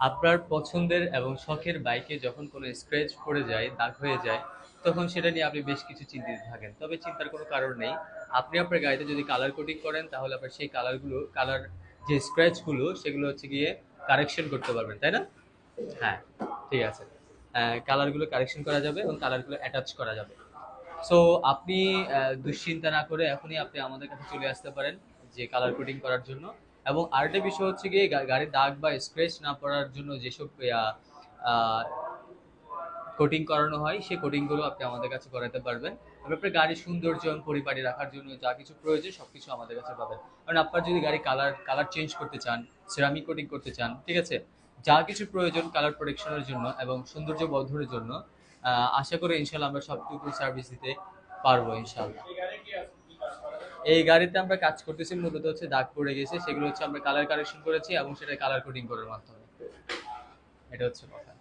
আপনার পছন্দের এবং শখের বাইকে যখন কোনো স্ক্র্যাচ পড়ে যায়, দাগ হয়ে যায়, তখন সেটা নিয়ে আপনি বেশ কিছু চিন্তিত থাকেন। তবে চিন্তার কোনো কারণ নেই। আপনি আপনার গাড়িতে যদি কালার কোটিং করেন, তাহলে আপনার সেই কালারগুলো কালার যে স্ক্র্যাচগুলো সেগুলো হচ্ছে গিয়ে কারেকশন করতে পারবেন, তাই না? হ্যাঁ ঠিক আছে। কালারগুলো কারেকশন করা যাবে এবং কালারগুলো অ্যাটাচ করা যাবে। সো আপনি দুশ্চিন্তা না করে এখনই আপনি আমাদের কাছে চলে আসতে পারেন যে কালার কোডিং করার জন্য। এবং আরেকটা বিষয় হচ্ছে গিয়ে গাড়ির দাগ বা স্ক্র্যাচ না পড়ার জন্য যেসব কোটিং করানো হয় সেই কোটিংগুলো আপনি আমাদের কাছে করাতে পারবেন। এবং আপনার গাড়ির সৌন্দর্য পরিপাটি রাখার জন্য যা কিছু প্রয়োজন সবকিছু আমাদের কাছে পাবেন। কারণ আপনার যদি গাড়ি কালার কালার চেঞ্জ করতে চান সেরামিক কোটিং করতে চান, ঠিক আছে? যা কিছু প্রয়োজন কালার প্রোটেকশনের জন্য এবং সৌন্দর্য বর্ধনের জন্য আশা করি ইনশাল্লাহ আমরা সবটুকু সার্ভিস দিতে পারব ইনশাল্লাহ এই গাড়িতে আমরা কাজ করতেছি, মূলত হচ্ছে দাগ পড়ে গেছে, সেগুলো হচ্ছে আমরা কালার কারেকশন করেছি এবং সেটা কালার কোডিং করার মাধ্যমে। এটা হচ্ছে কথা।